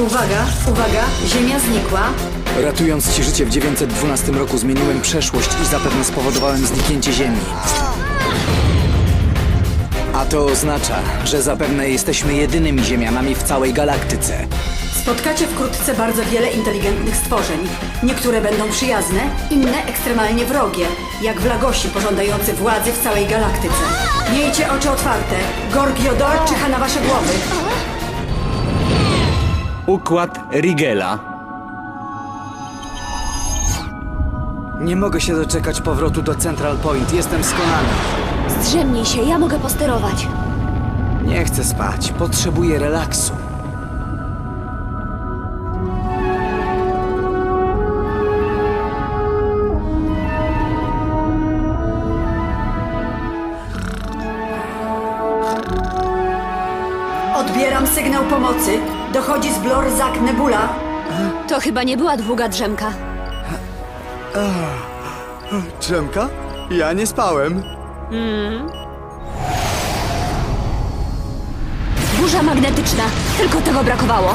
Uwaga, uwaga, Ziemia znikła. Ratując ci życie w 912 roku zmieniłem przeszłość i zapewne spowodowałem zniknięcie Ziemi. A to oznacza, że zapewne jesteśmy jedynymi Ziemianami w całej galaktyce. Spotkacie wkrótce bardzo wiele inteligentnych stworzeń. Niektóre będą przyjazne, inne ekstremalnie wrogie, jak Vlagosi pożądający władzy w całej galaktyce. Miejcie oczy otwarte. Gorgiodor czyha na wasze głowy. Układ Rigela. Nie mogę się doczekać powrotu do Central Point. Jestem skonany. Zdrzemnij się, ja mogę posterować. Nie chcę spać. Potrzebuję relaksu. Odbieram sygnał pomocy. Dochodzi z Blorzak Nebula. To chyba nie była długa drzemka. Drzemka? Ja nie spałem. Burza magnetyczna. Tylko tego brakowało.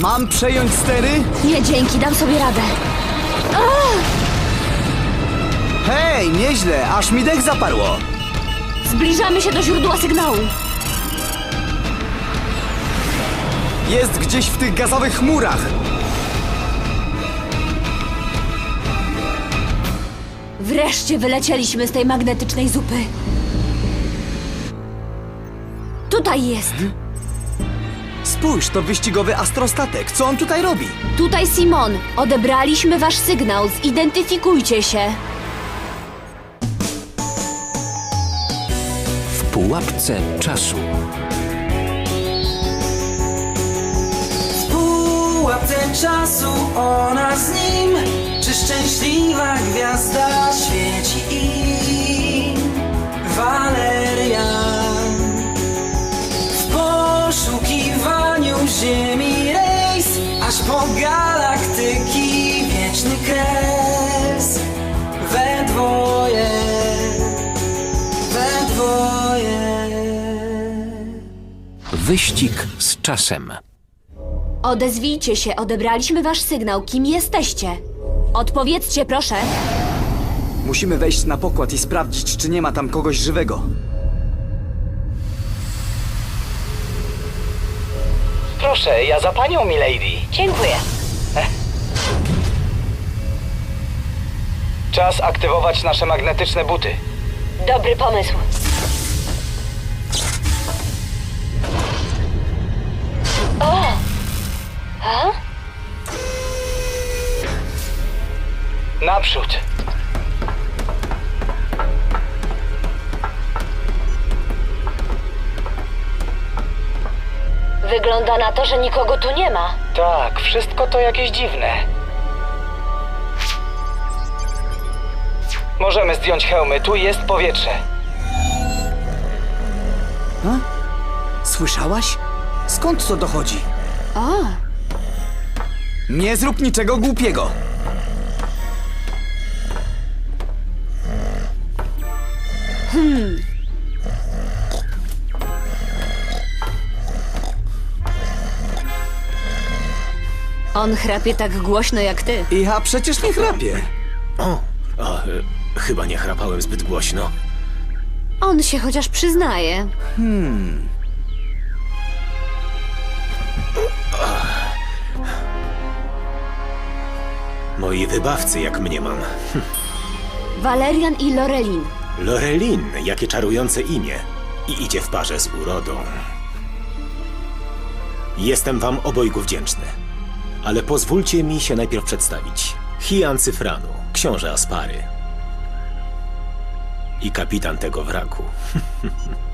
Mam przejąć stery? Nie dzięki, dam sobie radę. Hej, nieźle, aż mi dech zaparło. Zbliżamy się do źródła sygnału. Jest gdzieś w tych gazowych chmurach. Wreszcie wylecieliśmy z tej magnetycznej zupy. Tutaj jest. Spójrz, to wyścigowy astrostatek. Co on tutaj robi? Tutaj Simon. Odebraliśmy wasz sygnał. Zidentyfikujcie się. w pułapce czasu. Pułapce czasu ona z nim. Czy szczęśliwa gwiazda świeci im Walerian W poszukiwaniu ziemi rejs Aż po galaktyki wieczny kres. We dwoje We dwoje. Wyścig z czasem. Odezwijcie się. Odebraliśmy wasz sygnał. Kim jesteście? Odpowiedzcie, proszę. Musimy wejść na pokład i sprawdzić, czy nie ma tam kogoś żywego. Proszę, ja za panią, milady. Dziękuję. Czas aktywować nasze magnetyczne buty. Dobry pomysł. Naprzód. Wygląda na to, że nikogo tu nie ma. Tak, wszystko to jakieś dziwne. Możemy zdjąć hełmy, tu jest powietrze. Słyszałaś? Skąd to dochodzi? O, Nie zrób niczego głupiego. on chrapie tak głośno jak ty. Ja przecież nie chrapię. O, a, e, chyba nie chrapałem zbyt głośno. On się chociaż przyznaje. Moi wybawcy, jak mnie mam. Valerian i Lorelin. Lorelin, jakie czarujące imię. I idzie w parze z urodą. Jestem wam obojgu wdzięczny. Ale pozwólcie mi się najpierw przedstawić. Hian Cyfranu, książę Aspary. I kapitan tego wraku.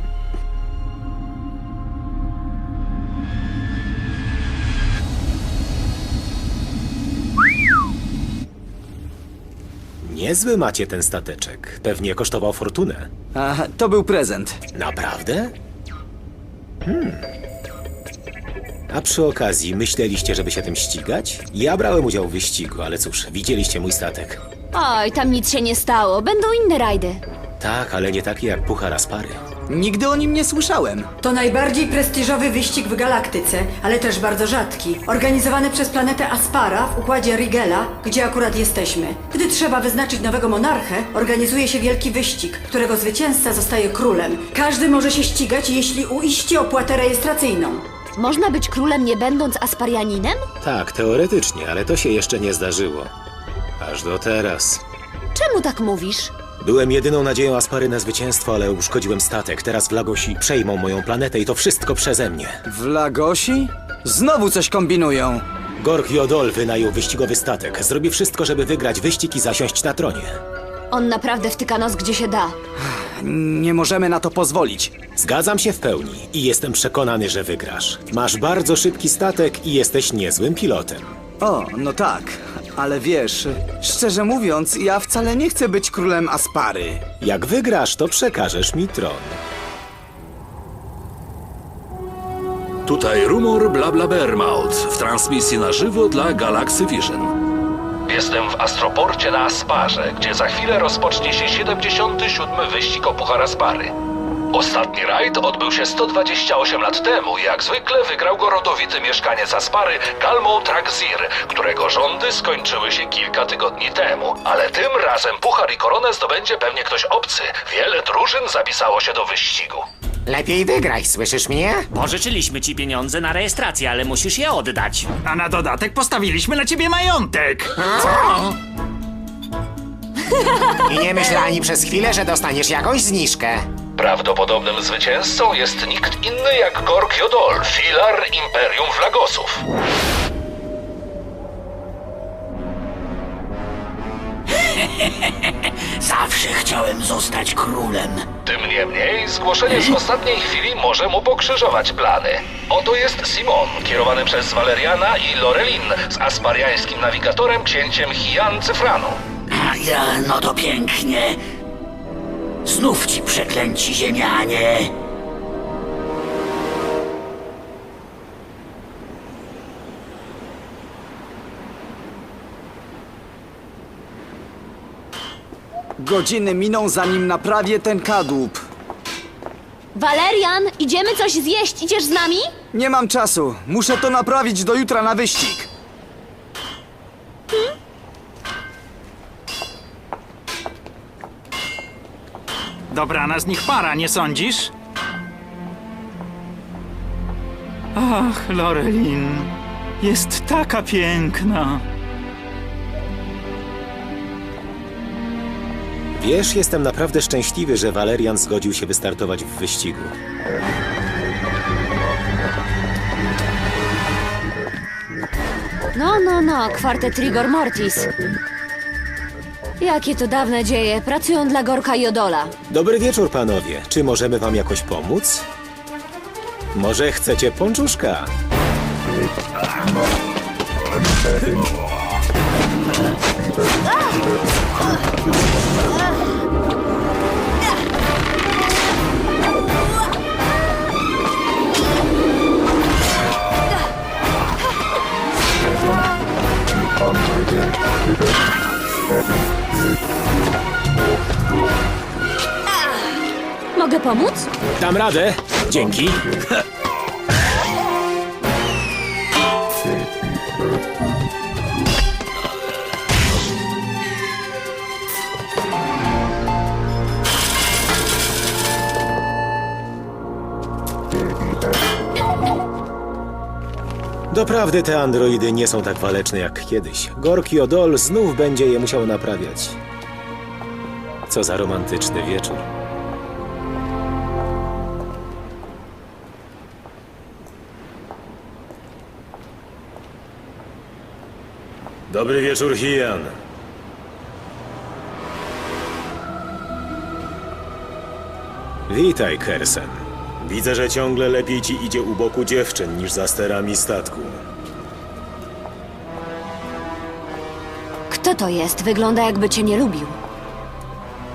Niezły macie ten stateczek. Pewnie kosztował fortunę. A, to był prezent. Naprawdę? Hmm. A przy okazji, myśleliście, żeby się tym ścigać? Ja brałem udział w wyścigu, ale cóż, widzieliście mój statek. Oj, tam nic się nie stało. Będą inne rajdy. Tak, ale nie takie jak Puchar Aspary. Nigdy o nim nie słyszałem. To najbardziej prestiżowy wyścig w galaktyce, ale też bardzo rzadki. Organizowany przez planetę Aspara w układzie Rigela, gdzie akurat jesteśmy. Gdy trzeba wyznaczyć nowego monarchę, organizuje się wielki wyścig, którego zwycięzca zostaje królem. Każdy może się ścigać, jeśli uiści opłatę rejestracyjną. Można być królem nie będąc Asparianinem? Tak, teoretycznie, ale to się jeszcze nie zdarzyło. Aż do teraz. Czemu tak mówisz? Byłem jedyną nadzieją Aspary na zwycięstwo, ale uszkodziłem statek. Teraz Lagosi przejmą moją planetę i to wszystko przeze mnie. W Lagosi? Znowu coś kombinują. Gork Jodol wynajął wyścigowy statek. Zrobi wszystko, żeby wygrać wyścig i zasiąść na tronie. On naprawdę wtyka nos gdzie się da. Nie możemy na to pozwolić. Zgadzam się w pełni i jestem przekonany, że wygrasz. Masz bardzo szybki statek i jesteś niezłym pilotem. O, no tak. Ale wiesz, szczerze mówiąc, ja wcale nie chcę być królem Aspary. Jak wygrasz, to przekażesz mi tron. Tutaj rumor Blabla Bermaut w transmisji na żywo dla Galaxy Vision. Jestem w Astroporcie na Asparze, gdzie za chwilę rozpocznie się 77. wyścig o Puchar Aspary. Ostatni rajd odbył się 128 lat temu i jak zwykle wygrał go rodowity mieszkaniec Aspary Galmo Traxir, którego rządy skończyły się kilka tygodni temu. Ale tym razem puchar i koronę zdobędzie pewnie ktoś obcy. Wiele drużyn zapisało się do wyścigu. Lepiej wygraj, słyszysz mnie? Pożyczyliśmy ci pieniądze na rejestrację, ale musisz je oddać. A na dodatek postawiliśmy na ciebie majątek. I nie myśl ani przez chwilę, że dostaniesz jakąś zniżkę. Prawdopodobnym zwycięzcą jest nikt inny jak Gork Jodol, filar Imperium Flagosów. Zawsze chciałem zostać królem. Tym niemniej, zgłoszenie z ostatniej chwili może mu pokrzyżować plany. Oto jest Simon, kierowany przez Valeriana i Lorelin z aspariańskim nawigatorem księciem Hian Cyfranu. A ja, no to pięknie. Znów ci przeklęci ziemianie. Godziny miną, zanim naprawię ten kadłub. Walerian, idziemy coś zjeść, idziesz z nami? Nie mam czasu. Muszę to naprawić do jutra na wyścig. Dobrana z nich para, nie sądzisz? Ach, Lorelin, jest taka piękna. Wiesz, jestem naprawdę szczęśliwy, że Valerian zgodził się wystartować w wyścigu. No, no, no, kwartet Rigor Mortis. Jakie to dawne dzieje. Pracują dla Gorka Jodola. Dobry wieczór, panowie. Czy możemy wam jakoś pomóc? Może chcecie pączuszka? Mogę pomóc? Dam radę. Dzięki. Doprawdy te androidy nie są tak waleczne jak kiedyś. Gorki Odol znów będzie je musiał naprawiać. Co za romantyczny wieczór. Dobry wieczór, Hian. Witaj, Kersen. Widzę, że ciągle lepiej ci idzie u boku dziewczyn niż za sterami statku. Kto to jest? Wygląda jakby cię nie lubił.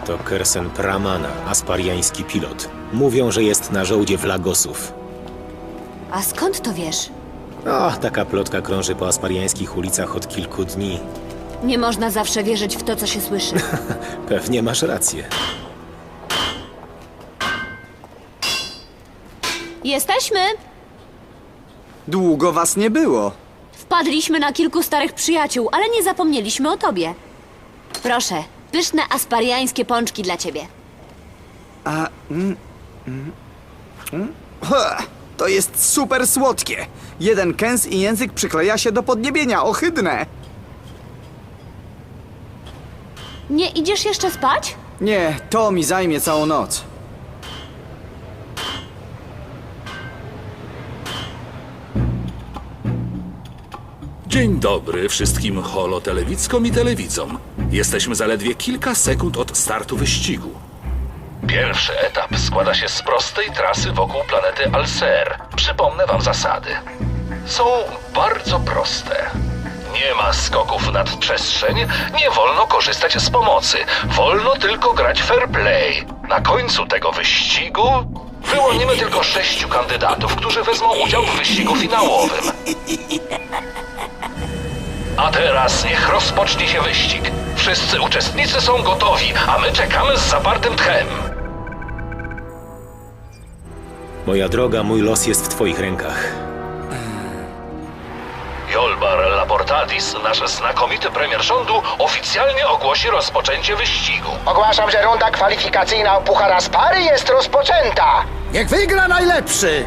To Kersen Pramana, aspariański pilot. Mówią, że jest na żołdzie Vlagosów. A skąd to wiesz? O, taka plotka krąży po aspariańskich ulicach od kilku dni. Nie można zawsze wierzyć w to, co się słyszy. Pewnie masz rację. Jesteśmy! Długo was nie było. Wpadliśmy na kilku starych przyjaciół, ale nie zapomnieliśmy o tobie. Proszę, pyszne aspariańskie pączki dla ciebie. A. Mm, mm, mm. Ha, to jest super słodkie. Jeden kęs i język przykleja się do podniebienia. Ohydne. Nie idziesz jeszcze spać? Nie, to mi zajmie całą noc. Dzień dobry wszystkim holotelewickom i telewidzom. Jesteśmy zaledwie kilka sekund od startu wyścigu. Pierwszy etap składa się z prostej trasy wokół planety Alser. Przypomnę wam zasady. Są bardzo proste. Nie ma skoków nad przestrzeń, nie wolno korzystać z pomocy. Wolno tylko grać fair play. Na końcu tego wyścigu wyłonimy tylko sześciu kandydatów, którzy wezmą udział w wyścigu finałowym. A teraz niech rozpocznie się wyścig. Wszyscy uczestnicy są gotowi, a my czekamy z zapartym tchem. Moja droga, mój los jest w twoich rękach. Jolbar Labortadis, nasz znakomity premier rządu, oficjalnie ogłosi rozpoczęcie wyścigu. Ogłaszam, że runda kwalifikacyjna Puchara Spary jest rozpoczęta. Niech wygra najlepszy!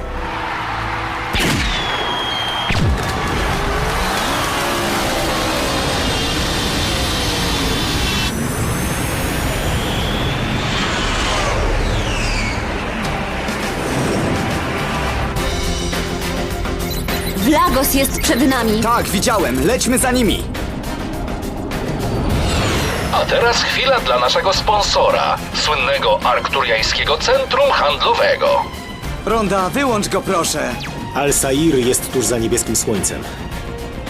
Vlagos jest przed nami. Tak, widziałem. Lećmy za nimi. A teraz chwila dla naszego sponsora, słynnego Arkturiańskiego Centrum Handlowego. Ronda, wyłącz go proszę. Al-Sair jest tuż za niebieskim słońcem.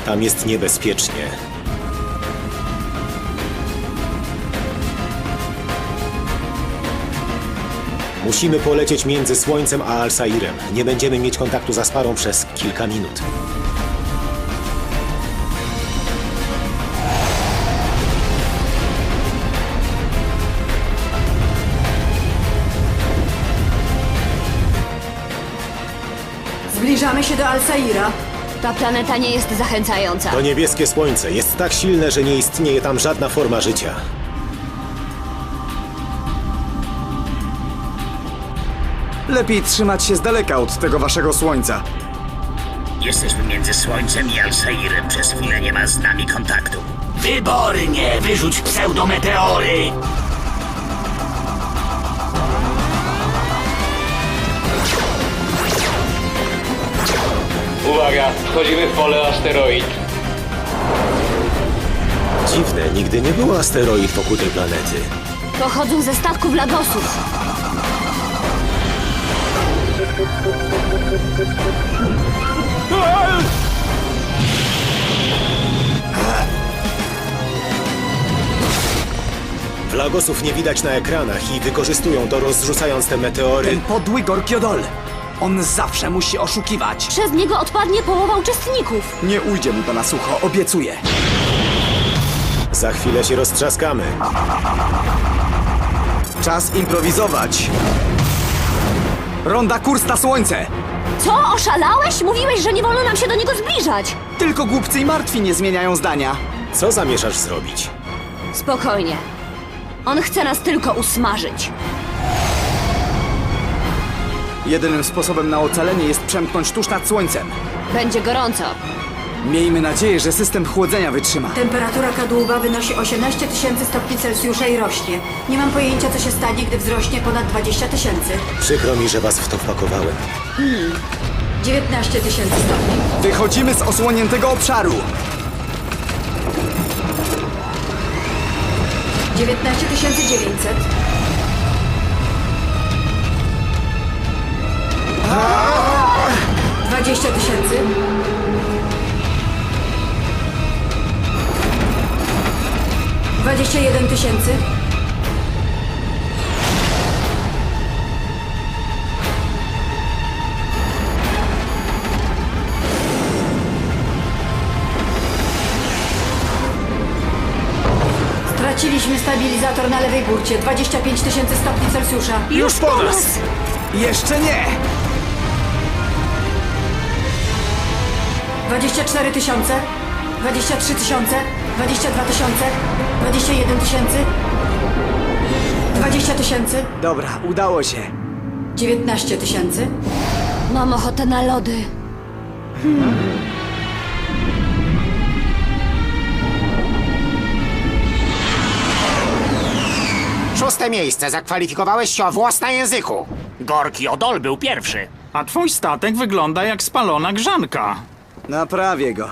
Tam jest niebezpiecznie. Musimy polecieć między Słońcem a Al-Sairem. Nie będziemy mieć kontaktu z Asparą przez kilka minut. Zbliżamy się do Alsaira. Ta planeta nie jest zachęcająca. To niebieskie słońce jest tak silne, że nie istnieje tam żadna forma życia. Lepiej trzymać się z daleka od tego waszego słońca. Jesteśmy między Słońcem i Alsairem. Przez chwilę nie ma z nami kontaktu. Wybornie! Wyrzuć pseudometeory! Uwaga, wchodzimy w pole asteroid. Dziwne, nigdy nie było asteroid wokół tej planety. Pochodzą ze statków Lagosów. Flagosów nie widać na ekranach i wykorzystują to rozrzucając te meteory. Ten podły Gorkiodol. On zawsze musi oszukiwać. Przez niego odpadnie połowa uczestników. Nie ujdzie mu to na sucho, obiecuję. Za chwilę się roztrzaskamy. Czas improwizować. Ronda kurs na słońce. Co, oszalałeś? Mówiłeś, że nie wolno nam się do niego zbliżać. Tylko głupcy i martwi nie zmieniają zdania. Co zamierzasz zrobić? Spokojnie. On chce nas tylko usmażyć. Jedynym sposobem na ocalenie jest przemknąć tuż nad słońcem. Będzie gorąco. Miejmy nadzieję, że system chłodzenia wytrzyma. Temperatura kadłuba wynosi 18 tysięcy stopni Celsjusza i rośnie. Nie mam pojęcia, co się stanie, gdy wzrośnie ponad 20 tysięcy. Przykro mi, że was w to wpakowałem. 19 tysięcy stopni. Wychodzimy z osłoniętego obszaru. 19 900. Dwadzieścia tysięcy. 21 tysięcy. Straciliśmy stabilizator na lewej burcie. 25 tysięcy stopni Celsjusza. Już po nas! Jeszcze nie! 24 tysiące. 23 tysiące. 22 tysiące, 21 tysięcy, 20 tysięcy, Dobra, udało się. 19 tysięcy, Mam ochotę na lody. Szóste miejsce. Zakwalifikowałeś się o włos na języku. Gorki Odol był pierwszy. A twój statek wygląda jak spalona grzanka. Naprawię go.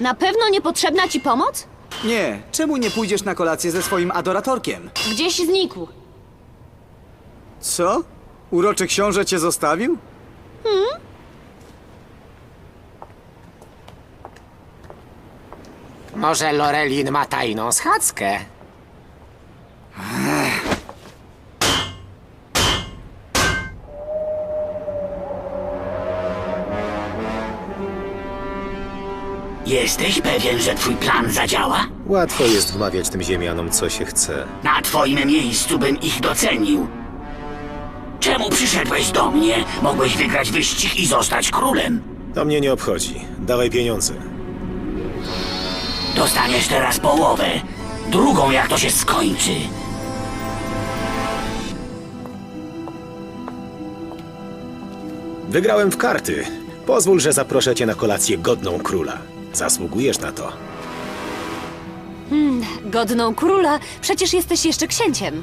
Na pewno niepotrzebna ci pomoc? Nie, czemu nie pójdziesz na kolację ze swoim adoratorkiem? Gdzieś znikł. Co? Uroczy książę cię zostawił? Może Lorelin ma tajną schadzkę? Jesteś pewien, że twój plan zadziała? Łatwo jest wmawiać tym ziemianom, co się chce. Na twoim miejscu bym ich docenił. Czemu przyszedłeś do mnie? Mogłeś wygrać wyścig i zostać królem. To mnie nie obchodzi. Dawaj pieniądze. Dostaniesz teraz połowę. Drugą, jak to się skończy. Wygrałem w karty. Pozwól, że zaproszę cię na kolację godną króla. Zasługujesz na to. Godną króla, przecież jesteś jeszcze księciem.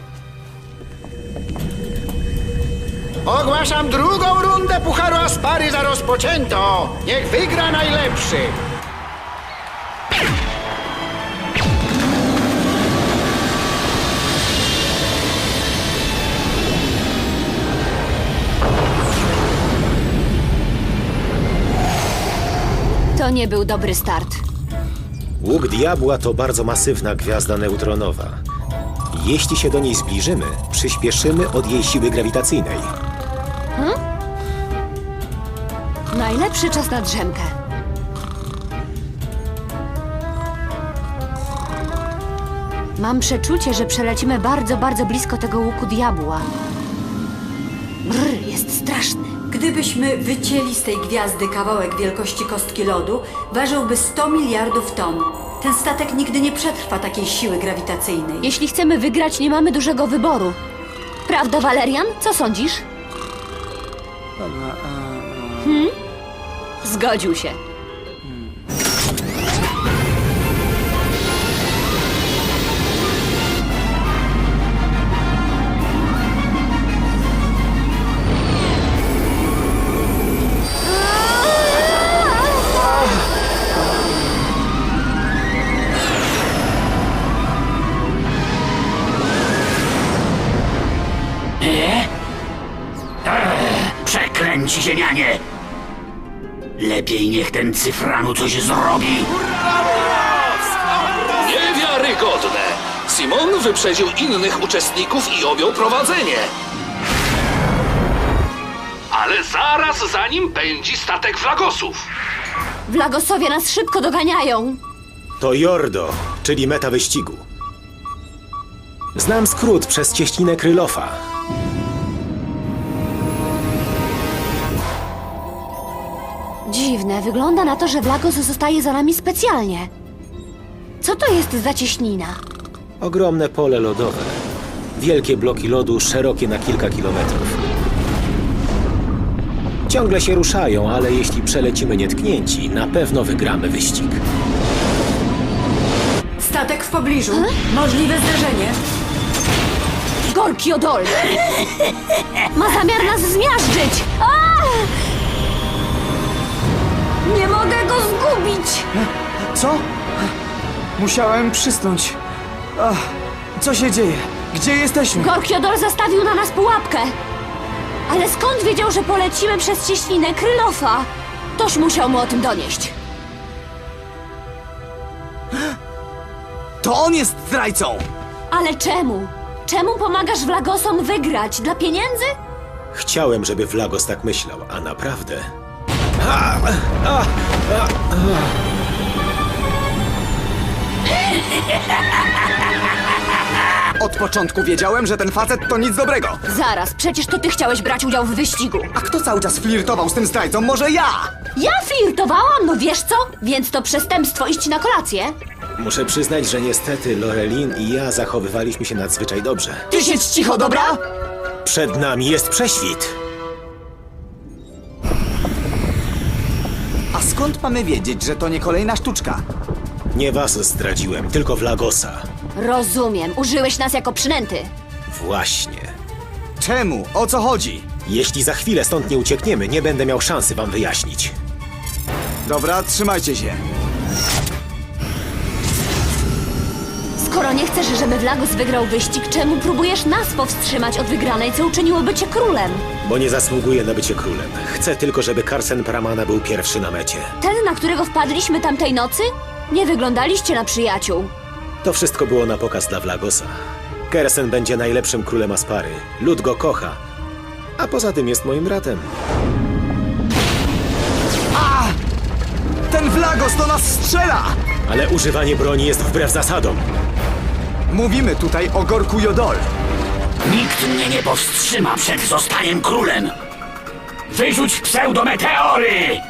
Ogłaszam drugą rundę Pucharu Aspary za rozpoczęto. Niech wygra najlepszy. To nie był dobry start. Łuk Diabła to bardzo masywna gwiazda neutronowa. Jeśli się do niej zbliżymy, przyspieszymy od jej siły grawitacyjnej. Najlepszy czas na drzemkę. Mam przeczucie, że przelecimy bardzo, bardzo blisko tego łuku diabła. Brr, jest straszny. Gdybyśmy wycięli z tej gwiazdy kawałek wielkości kostki lodu, ważyłby 100 miliardów ton. Ten statek nigdy nie przetrwa takiej siły grawitacyjnej. Jeśli chcemy wygrać, nie mamy dużego wyboru. Prawda, Valerian? Co sądzisz? Hmm? Zgodził się. Lepiej niech ten cyfranu coś zrobi. Niewiarygodne! Simon wyprzedził innych uczestników i objął prowadzenie. Ale zaraz za nim pędzi statek flagosów. Wlagosowie nas szybko doganiają. To Jordo, czyli meta wyścigu. Znam skrót przez cieśninę Krylofa. Dziwne, wygląda na to, że Vlagos zostaje za nami specjalnie. Co to jest za cieśnina? Ogromne pole lodowe. Wielkie bloki lodu, szerokie na kilka kilometrów. Ciągle się ruszają, ale jeśli przelecimy nietknięci, na pewno wygramy wyścig. Statek w pobliżu. Możliwe zderzenie. Gorki Odol! Ma zamiar nas zmiażdżyć! A! Nie mogę go zgubić! Co? Musiałem przysnąć. Ach, co się dzieje? Gdzie jesteśmy? Gorki Odol zastawił na nas pułapkę! Ale skąd wiedział, że polecimy przez cieśninę Krylofa? Toż musiał mu o tym donieść. To on jest zdrajcą! Ale czemu? Czemu pomagasz Vlagosom wygrać? Dla pieniędzy? Chciałem, żeby Vlagos tak myślał, a naprawdę... Od Od początku wiedziałem, że ten facet to nic dobrego. Zaraz, przecież to ty chciałeś brać udział w wyścigu. A kto cały czas flirtował z tym zdrajcą? Może ja? Ja flirtowałam, no wiesz co? Więc to przestępstwo iść na kolację. Muszę przyznać, że niestety Lorelin i ja zachowywaliśmy się nadzwyczaj dobrze. Ty siedź cicho, dobra? Przed nami jest prześwit. Skąd mamy wiedzieć, że to nie kolejna sztuczka? Nie was zdradziłem, tylko Vlagosa. Rozumiem, użyłeś nas jako przynęty. Właśnie. Czemu? O co chodzi? Jeśli za chwilę stąd nie uciekniemy, nie będę miał szansy wam wyjaśnić. Dobra, trzymajcie się. Skoro nie chcesz, żeby Vlagos wygrał wyścig, czemu próbujesz nas powstrzymać od wygranej, co uczyniłoby cię królem? Bo nie zasługuję na bycie królem. Chcę tylko, żeby Karsen Pramana był pierwszy na mecie. Ten, na którego wpadliśmy tamtej nocy? Nie wyglądaliście na przyjaciół. To wszystko było na pokaz dla Vlagosa. Kersen będzie najlepszym królem Aspary. Lud go kocha. A poza tym jest moim bratem. Ten Vlagos do nas strzela! Ale używanie broni jest wbrew zasadom. Mówimy tutaj o Gorku Jodol. Nikt mnie nie powstrzyma przed zostaniem królem! Wyrzuć pseudometeory!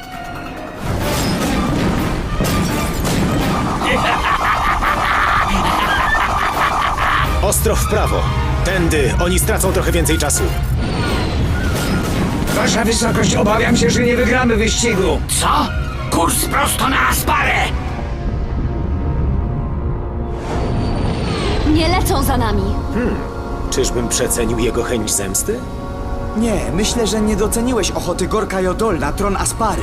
Ostro w prawo. Tędy. Oni stracą trochę więcej czasu. Wasza wysokość, obawiam się, że nie wygramy wyścigu. Co? Kurs prosto na Asparę! Nie lecą za nami. Czyżbym przecenił jego chęć zemsty? Nie, myślę, że nie doceniłeś ochoty Gorka Jodol na tron Aspary.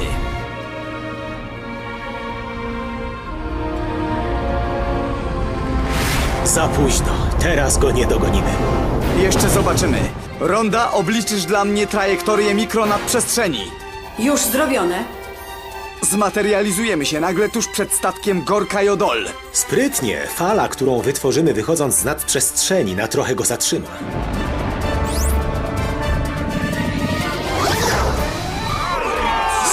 Za późno. Teraz go nie dogonimy. Jeszcze zobaczymy. Ronda, obliczysz dla mnie trajektorię mikronadprzestrzeni. Już zrobione. Zmaterializujemy się nagle tuż przed statkiem Gorka Jodol. Sprytnie. Fala, którą wytworzymy wychodząc z nadprzestrzeni, na trochę go zatrzyma.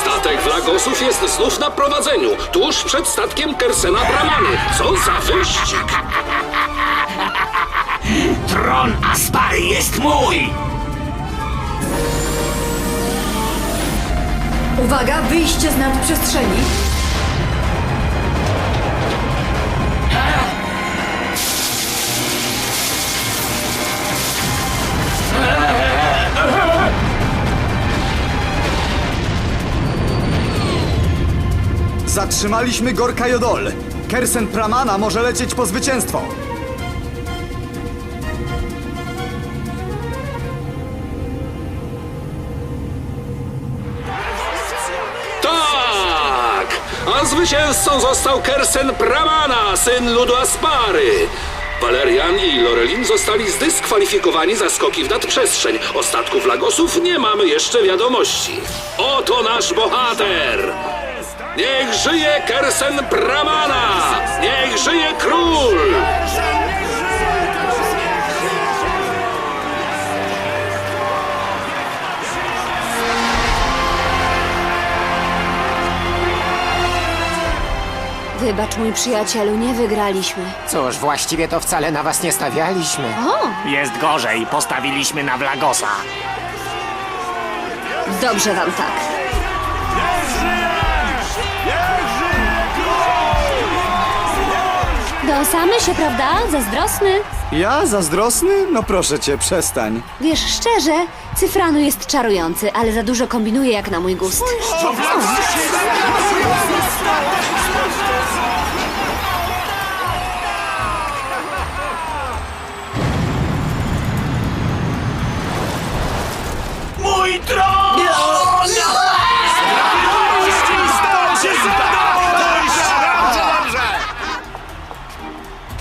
Statek Vlagosów jest znów na prowadzeniu, tuż przed statkiem Kersena Bramany. Co za wyścig! Tron Aspary jest mój! Uwaga, wyjście z nadprzestrzeni. Zatrzymaliśmy Gorka Jodol. Kersen Pramana może lecieć po zwycięstwo. Zwycięzcą został Kersen Pramana, syn ludu Aspary. Valerian i Lorelin zostali zdyskwalifikowani za skoki w nadprzestrzeń. O statku Vlagosów nie mamy jeszcze wiadomości. Oto nasz bohater! Niech żyje Kersen Pramana! Niech żyje król! Wybacz, mój przyjacielu, nie wygraliśmy. Cóż, właściwie to wcale na was nie stawialiśmy. O, Jest gorzej, postawiliśmy na Vlagosa. dobrze wam tak. Dosamy się, prawda? Zazdrosny? Ja zazdrosny? No proszę cię, przestań. Wiesz, szczerze, Cyfranu jest czarujący, ale za dużo kombinuje jak na mój gust. Mój tron!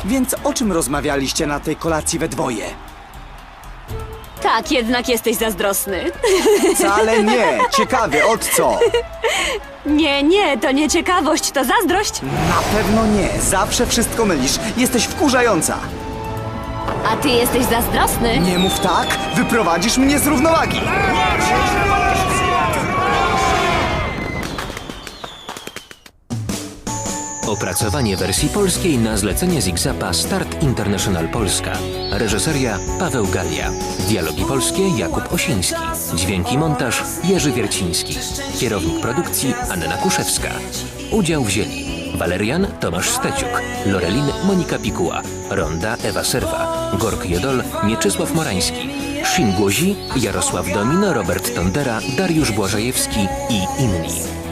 Więc o czym rozmawialiście na tej kolacji we dwoje? Tak, jednak jesteś zazdrosny. Wcale nie. Ciekawie, od co? Nie, nie, to nie ciekawość, to zazdrość. Na pewno nie. Zawsze wszystko mylisz. Jesteś wkurzająca. A ty jesteś zazdrosny? Nie mów tak. Wyprowadzisz mnie z równowagi. Opracowanie wersji polskiej na zlecenie Zigzapa Start International Polska. Reżyseria Paweł Galia. Dialogi polskie Jakub Osiński. Dźwięki montaż Jerzy Wierciński. Kierownik produkcji Anna Kuszewska. Udział wzięli Walerian Tomasz Steciuk, Lorelin Monika Pikuła, Ronda Ewa Serwa, Gork Jodol Mieczysław Morański, Szin Głozi Jarosław Domino, Robert Tondera, Dariusz Błażejewski i inni.